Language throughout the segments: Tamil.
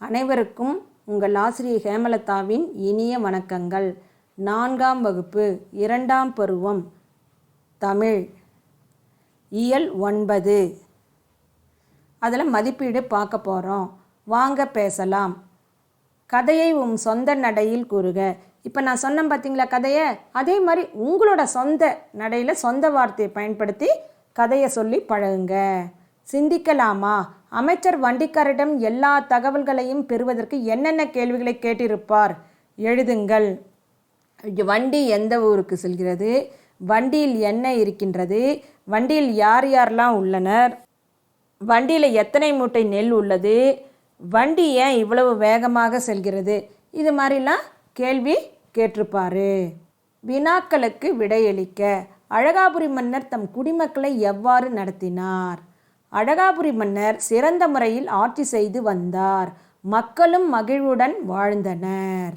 அனைவருக்கும் உங்கள் ஆசிரியர் ஹேமலதாவின் இனிய வணக்கங்கள். நான்காம் வகுப்பு இரண்டாம் பருவம் தமிழ் இயல் ஒன்பது. அதில் மதிப்பீடு பார்க்க போகிறோம் வாங்க பேசலாம். கதையை உன் சொந்த நடையில் கூறுக. இப்போ நான் சொன்னேன் பார்த்தீங்களா கதையை? அதே மாதிரி உங்களோட சொந்த நடையில் சொந்த வார்த்தையை பயன்படுத்தி கதையை சொல்லி பழகுங்க. சிந்திக்கலாமா? அமைச்சர் வண்டிக்காரிடம் எல்லா தகவல்களையும் பெறுவதற்கு என்னென்ன கேள்விகளை கேட்டிருப்பார்? எழுதுங்கள். வண்டி எந்த ஊருக்கு செல்கிறது? வண்டியில் என்ன இருக்கின்றது? வண்டியில் யார் யாரெல்லாம் உள்ளனர்? வண்டியில் எத்தனை மூட்டை நெல் உள்ளது? வண்டி ஏன் இவ்வளவு வேகமாக செல்கிறது? இது மாதிரிலாம் கேள்வி கேட்டிருப்பாரு. வினாக்களுக்கு விடையளிக்க அழகாபுரி மன்னர் தம் குடிமக்களை எவ்வாறு நடத்தினார்? அழகாபுரி மன்னர் சிறந்த முறையில் ஆட்சி செய்து வந்தார். மக்களும் மகிழ்வுடன் வாழ்ந்தனர்.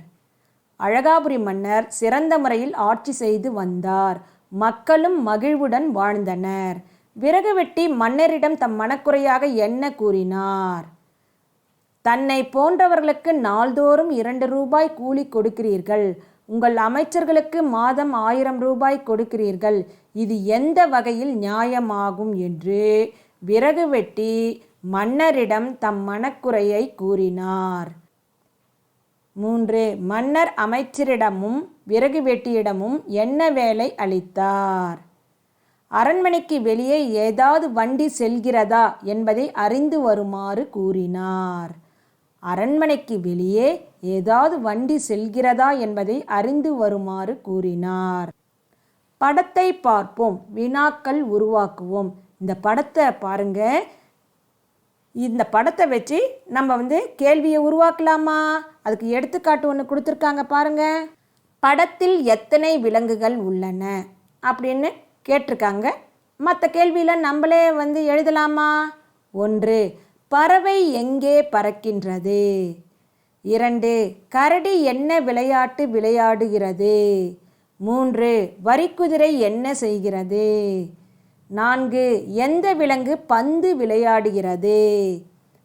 அழகாபுரி மன்னர் சிறந்த முறையில் ஆட்சி செய்து வந்தார். மக்களும் மகிழ்வுடன் வாழ்ந்தனர். விறகு வெட்டி மன்னரிடம் தம் மனக்குறையாக என்ன கூறினார்? தன்னை போன்றவர்களுக்கு நாள்தோறும் இரண்டு ரூபாய் கூலி கொடுக்கிறீர்கள். உங்கள் அமைச்சர்களுக்கு மாதம் ஆயிரம் ரூபாய் கொடுக்கிறீர்கள். இது எந்த வகையில் நியாயமாகும் என்று விறகு வெட்டி மன்னரிடம் தம் மனக்குறையை கூறினார். மூன்று மன்னர் அமைச்சரிடமும் விறகு வெட்டியிடமும் என்ன வேலை அளித்தார்? அரண்மனைக்கு வெளியே ஏதாவது வண்டி செல்கிறதா என்பதை அறிந்து வருமாறு கூறினார். அரண்மனைக்கு வெளியே ஏதாவது வண்டி செல்கிறதா என்பதை அறிந்து வருமாறு கூறினார். படத்தை பார்ப்போம் வினாக்கள் உருவாக்குவோம். இந்த படத்தை பாருங்க. இந்த படத்தை வச்சு நம்ம வந்து கேள்வியை உருவாக்கலாமா? அதுக்கு எடுத்துக்காட்டு ஒன்று கொடுத்துருக்காங்க பாருங்க. படத்தில் எத்தனை விலங்குகள் உள்ளன அப்படின்னு கேட்டிருக்காங்க. மற்ற கேள்வியில் நம்மளே வந்து எழுதலாமா? ஒன்று பறவை எங்கே பறக்கின்றது? இரண்டு கரடி என்ன விளையாட்டு விளையாடுகிறது? மூன்று வரிக்குதிரை என்ன செய்கிறது? நான்கு எந்த விலங்கு பந்து விளையாடுகிறது?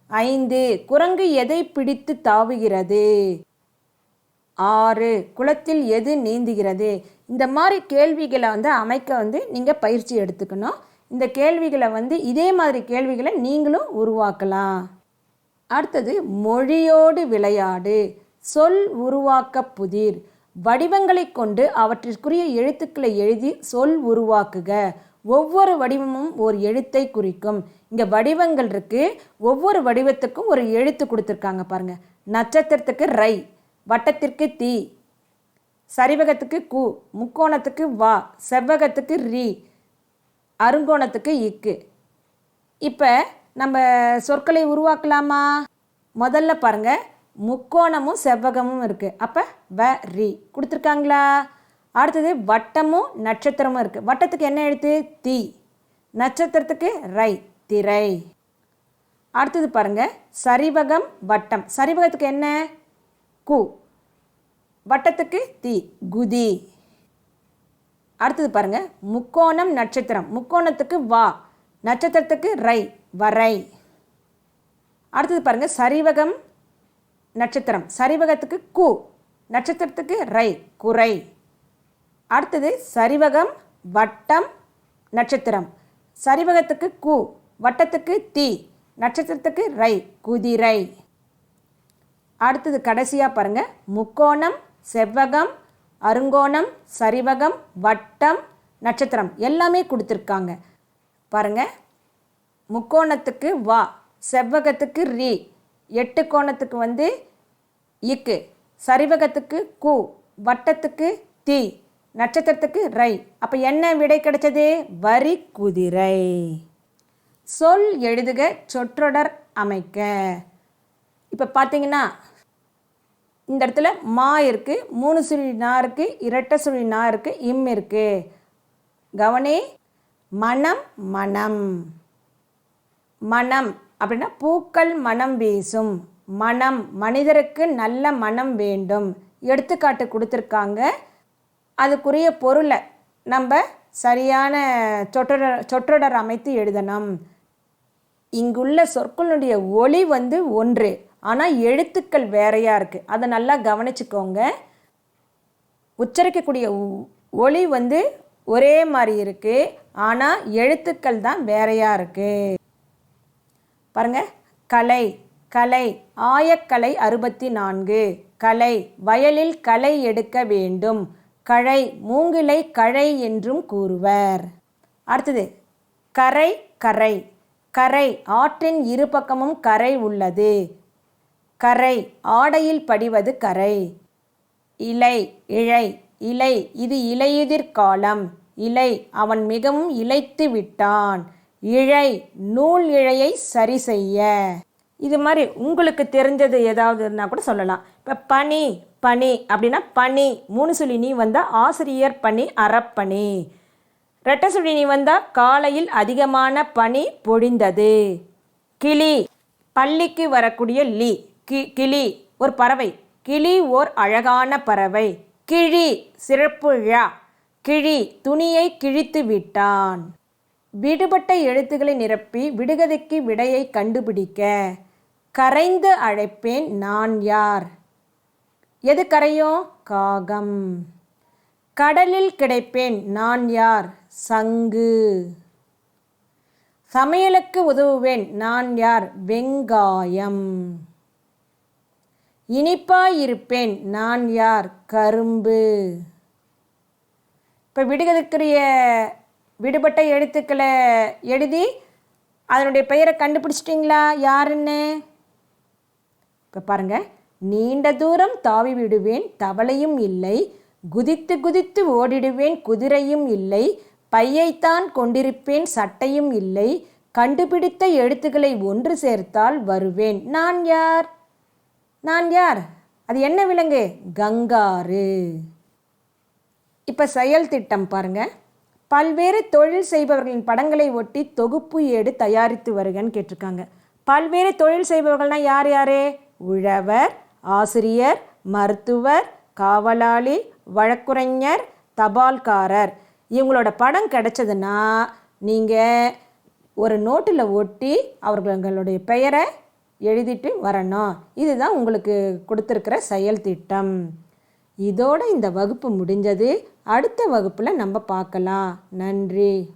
ஐந்து குரங்கு எதை பிடித்து தாவுகிறது? ஆறு குளத்தில் எது நீந்துகிறது? இந்த மாதிரி கேள்விகளை வந்து அமைக்க வந்து நீங்கள் பயிற்சி எடுத்துக்கணும். இந்த கேள்விகளை வந்து இதே மாதிரி கேள்விகளை நீங்களும் உருவாக்கலாம். அடுத்தது மொழியோடு விளையாடு. சொல் உருவாக்க புதிர். வடிவங்களை கொண்டு அவற்றிற்குரிய எழுத்துக்களை எழுதி சொல் உருவாக்குக. ஒவ்வொரு வடிவமும் ஒரு எழுத்தை குறிக்கும். இங்கே வடிவங்கள் இருக்குது ஒவ்வொரு வடிவத்துக்கும் ஒரு எழுத்து கொடுத்துருக்காங்க பாருங்கள் நட்சத்திரத்துக்கு ரை வட்டத்திற்கு தீ சரிவகத்துக்கு கு முக்கோணத்துக்கு வா செவ்வகத்துக்கு ரீ அருங்கோணத்துக்கு இக்கு. இப்போ நம்ம சொற்களை உருவாக்கலாமா? முதல்ல பாருங்கள் முக்கோணமும் செவ்வகமும் இருக்குது அப்போ வ ரி. கொடுத்துருக்காங்களா? அடுத்தது வட்டமும் நட்சத்திரமும் இருக்குது வட்டத்துக்கு என்ன எழுத்து? தி. நட்சத்திரத்துக்கு ரை திரை. அடுத்தது பாருங்கள் சரிவகம் வட்டம். சரிவகத்துக்கு என்ன? கு. வட்டத்துக்கு தி குதி. அடுத்தது பாருங்க முக்கோணம் நட்சத்திரம். முக்கோணத்துக்கு வா நட்சத்திரத்துக்கு ரை வரை. அடுத்தது பாருங்க சரிவகம் நட்சத்திரம். சரிவகத்துக்கு கு நட்சத்திரத்துக்கு ரை குறை. அடுத்தது சரிவகம் வட்டம் நட்சத்திரம். சரிவகத்துக்கு கு வட்டத்துக்கு தி நட்சத்திரத்துக்கு ரை குதிரை. அடுத்தது கடைசியாக பாருங்கள் முக்கோணம் செவ்வகம் அருங்கோணம் சரிவகம் வட்டம் நட்சத்திரம் எல்லாமே கொடுத்துருக்காங்க. பாருங்கள் முக்கோணத்துக்கு வா செவ்வகத்துக்கு ரீ எட்டு கோணத்துக்கு வந்து இக்கு சரிவகத்துக்கு கு வட்டத்துக்கு தி நட்சத்திரத்துக்கு ரை. அப்போ என்ன விடை கிடைச்சது? வரி குதிரை. சொல் எழுதுக சொற்றொடர் அமைக்க. இப்போ பார்த்தீங்கன்னா இந்த இடத்துல மா இருக்குது மூணு சுழி நா இருக்குது இரட்டை சுழி நா இருக்குது இம் இருக்குது கவனே மனம் மனம். மனம் அப்படின்னா பூக்கள் மனம் வீசும். மனம் மனிதருக்கு நல்ல மனம் வேண்டும். எடுத்துக்காட்டு கொடுத்துருக்காங்க. அதுக்குரிய பொருளை நம்ம சரியான சொற்றொடர் சொற்றொடர் அமைத்து எழுதணும். இங்குள்ள சொற்களுடைய ஒளி வந்து ஒன்று. ஆனால் எழுத்துக்கள் வேறையாக இருக்குது அதை நல்லா கவனிச்சுக்கோங்க. உச்சரிக்கக்கூடிய ஒ- வந்து ஒரே மாதிரி இருக்குது ஆனால் எழுத்துக்கள் தான் வேறையாக இருக்குது பாருங்க. கலை கலை ஆயக்கலை அறுபத்தி நான்கு கலை வயலில் களை எடுக்க வேண்டும். கழை மூங்கிலை கழை என்றும் கூறுவர். அடுத்தது கரை கரை. கரை ஆற்றின் இரு பக்கமும் கரை உள்ளது. கரை. ஆடையில் படிவது கரை. இலை இழை. இலை இது இலையுதிர் காலம். இலை அவன் மிகவும் இழைத்து விட்டான். இழை நூல் இழையை சரி செய்ய. இது மாதிரி உங்களுக்கு தெரிஞ்சது ஏதாவது இருந்தால் கூட சொல்லலாம். இப்போ பனி பனி அப்படின்னா பனி. மூணு சுழி நீ வந்தால் ஆசிரியர் பனி அறப்பனி ரெட்டை சுழி நீ வந்தால் காலையில் அதிகமான பனி பொழிந்தது. கிளி பள்ளிக்கு வரக்கூடிய லீ. கி கிளி ஒரு பறவை. கிளி ஓர் அழகான பறவை. கிழி சிறப்பு ழா கிழி துணியை கிழித்து விட்டான். விடுபட்ட எழுத்துக்களை நிரப்பி விடுகதைக்கு விடையை கண்டுபிடிக்க. கரைந்து அழைப்பேன் நான் யார்? எது கரையும் காகம். கடலில் கிடைப்பேன் நான் யார்? சங்கு. சமையலுக்கு உதவுவேன் நான் யார்? வெங்காயம். இனிப்பாயிருப்பேன். நான் யார்? கரும்பு. இப்போ விடுகதைக்குரிய விடுபட்ட எழுத்துக்களை எழுதி அதனுடைய பெயரை கண்டுபிடிச்சிட்டிங்களா? யாருன்னு இப்போ பாருங்கள் நீண்ட தூரம் தாவி விடுவேன் தவளையும் இல்லை. குதித்து குதித்து ஓடிடுவேன் குதிரையும் இல்லை. பையைத்தான் கொண்டிருப்பேன் சட்டையும் இல்லை. கண்டுபிடித்த எழுத்துக்களை ஒன்று சேர்த்தால் வருவேன். நான் யார்? நான் யார்? அது என்ன விலங்கு? கங்காரு. இப்போ செயல் திட்டம் பாருங்கள் பல்வேறு தொழில் செய்பவர்களின் படங்களை ஒட்டி தொகுப்பு ஏடு தயாரித்து வருகன்னு கேட்டிருக்காங்க. பல்வேறு தொழில் செய்பவர்கள்னால் யார் யார்? உழவர் ஆசிரியர் மருத்துவர் காவலாளி வழக்குரைஞர் தபால்காரர். இவங்களோட படம் கிடைச்சதுன்னா நீங்கள் ஒரு நோட்டில் ஒட்டி அவர்களுடைய பெயரை எழுதிட்டு வரணும். இதுதான் உங்களுக்கு கொடுத்துருக்கிற செயல் திட்டம். இதோட இந்த வகுப்பு முடிஞ்சது. அடுத்த வகுப்பில் நம்ம பார்க்கலாம். நன்றி.